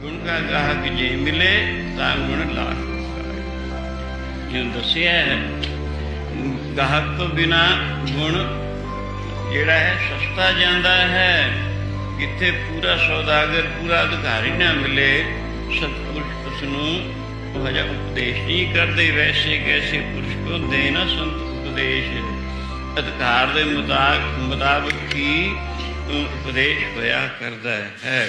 ਗੁਣ ਕਾ ਗਾਹਕ ਜੇ ਮਿਲੇ ਤਾਂ ਗੁਣ ਲਾਖ ਪਾਏ ਜਿਉਂ ਦੱਸਿਆ ਹੈ, ਗਾਹਕ ਤੋਂ ਬਿਨਾ ਗੁਣ ਜਿਹੜਾ ਹੈ ਸਸਤਾ ਜਾਂਦਾ ਹੈ। ਕਿਤੇ ਪੂਰਾ ਸੌਦਾਗਰ, ਪੂਰਾ ਅਧਿਕਾਰੀ ਨਾ ਮਿਲੇ, ਸਤਪੁਰਸ਼ ਉਸ ਨੂੰ ਉਹ ਹਜਾ ਉਪਦੇਸ਼ ਨਹੀਂ ਕਰਦੇ। ਵੈਸੇ ਕੈਸੇ ਪੁਰਸ਼ ਕੋ ਦੇਣਾ ਸੰਤ ਉਪਦੇਸ਼। ਅਧਿਕਾਰ ਦੇ ਮੁਤਾਬਕ ਮੁਤਾਬਕ ਹੀ ਉਪਦੇਸ਼ ਹੋਇਆ ਕਰਦਾ ਹੈ।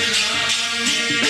Yeah.